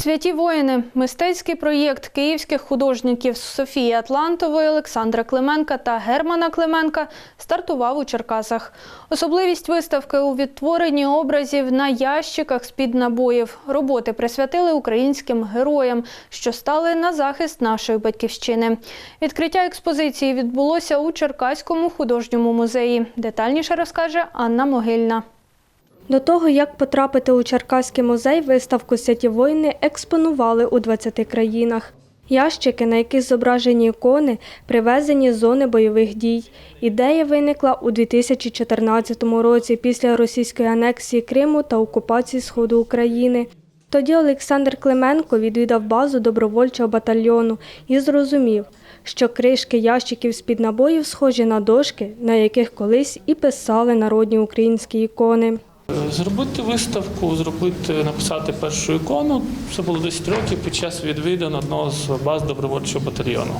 Святі воїни мистецький проєкт київських художників Софії Атлантової, Олександра Клименка та Германа Клименка стартував у Черкасах. Особливість виставки у відтворенні образів на ящиках з-під набоїв. Роботи присвятили українським героям, що стали на захист нашої батьківщини. Відкриття експозиції відбулося у Черкаському художньому музеї. Детальніше розкаже Анна Могильна. До того, як потрапити у Черкаський музей, виставку «Святі воїни» експонували у 20 країнах. Ящики, на яких зображені ікони, привезені з зони бойових дій. Ідея виникла у 2014 році після російської анексії Криму та окупації Сходу України. Тоді Олександр Клименко відвідав базу добровольчого батальйону і зрозумів, що кришки ящиків з-під набоїв схожі на дошки, на яких колись і писали народні українські ікони. Зробити виставку, зробити, написати першу ікону. Це було 10 років під час відвідин одного з баз добровольчого батальйону.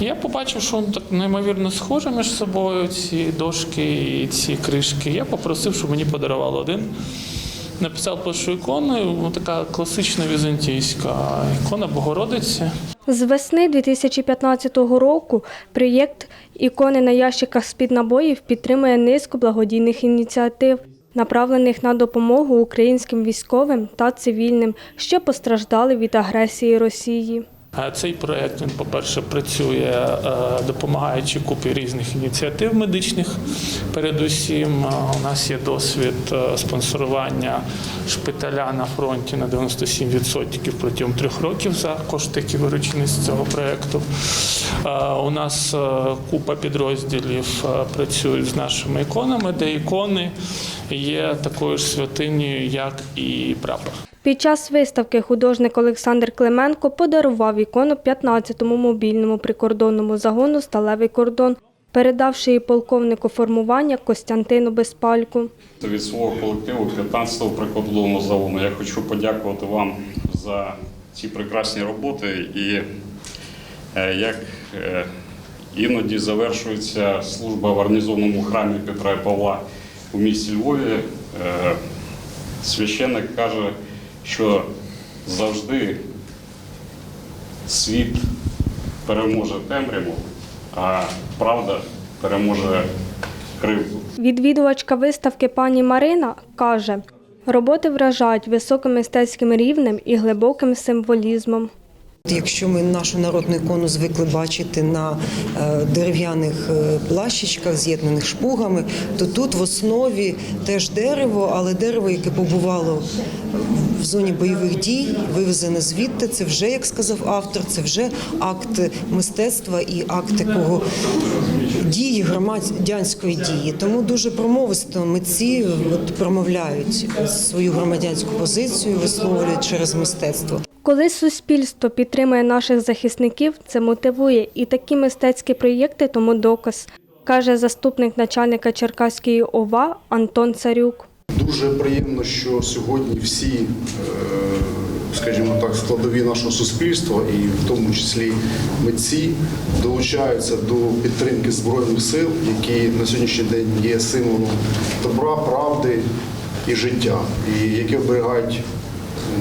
Я побачив, що так неймовірно схоже між собою, ці дошки і ці кришки. Я попросив, щоб мені подарували один. Написав першу ікону, ну, така класична візантійська ікона Богородиці. З весни 2015 року проєкт «Ікони на ящиках з-під набоїв» підтримує низку благодійних ініціатив, направлених на допомогу українським військовим та цивільним, що постраждали від агресії Росії. Цей проект він, по-перше, працює, е, допомагаючи купі різних ініціатив медичних. Передусім, е, у нас є досвід е, спонсорування шпиталя на фронті на 97% протягом трьох років за кошти, які виручені з цього проекту. У нас купа підрозділів працюють з нашими іконами, де ікони є такою ж святинею, як і прапор. Під час виставки художник Олександр Клименко подарував ікону 15-му мобільному прикордонному загону «Сталевий кордон», передавши її полковнику формування Костянтину Безпальку. Від свого колективу 15-го прикордонного загону я хочу подякувати вам за ці прекрасні роботи і е, як е, іноді завершується служба в гарнізонному храмі Петра і Павла у місті Львові. е, Священник каже, що завжди світ переможе темряву, а правда переможе кривду. Відвідувачка виставки пані Марина каже, роботи вражають високим мистецьким рівнем і глибоким символізмом. Якщо ми нашу народну ікону звикли бачити на е, дерев'яних плащечках, плащичках, з'єднаних шпугами, то тут в основі теж дерево, але дерево, яке побувало в зоні бойових дій, вивезене звідти, це вже, як сказав автор, це вже акт мистецтва і акт такого дії, громадянської дії. Тому дуже промовисто митці от, промовляють свою громадянську позицію, висловлюють через мистецтво. Коли суспільство підтримує наших захисників, це мотивує і такі мистецькі проєкти тому доказ, каже заступник начальника Черкаської ОВА Антон Царюк. Дуже приємно, що сьогодні всі, е, скажімо так, складові нашого суспільства, і в тому числі митці, долучаються до підтримки збройних сил, які на сьогоднішній день є символом добра, правди і життя, і які оберігають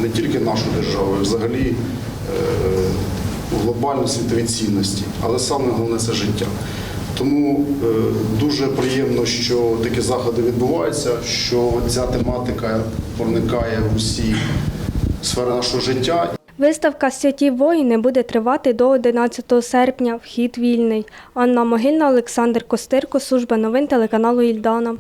не тільки нашу державу, а взагалі е, глобальні світові цінності, але саме головне це життя. Тому е, дуже приємно, що такі заходи відбуваються, що ця тематика проникає в усі сфери нашого життя. Виставка Святі воїни буде тривати до 11 серпня. Вхід вільний. Анна Могильна, Олександр Костирко, служба новин телеканалу Ільдана.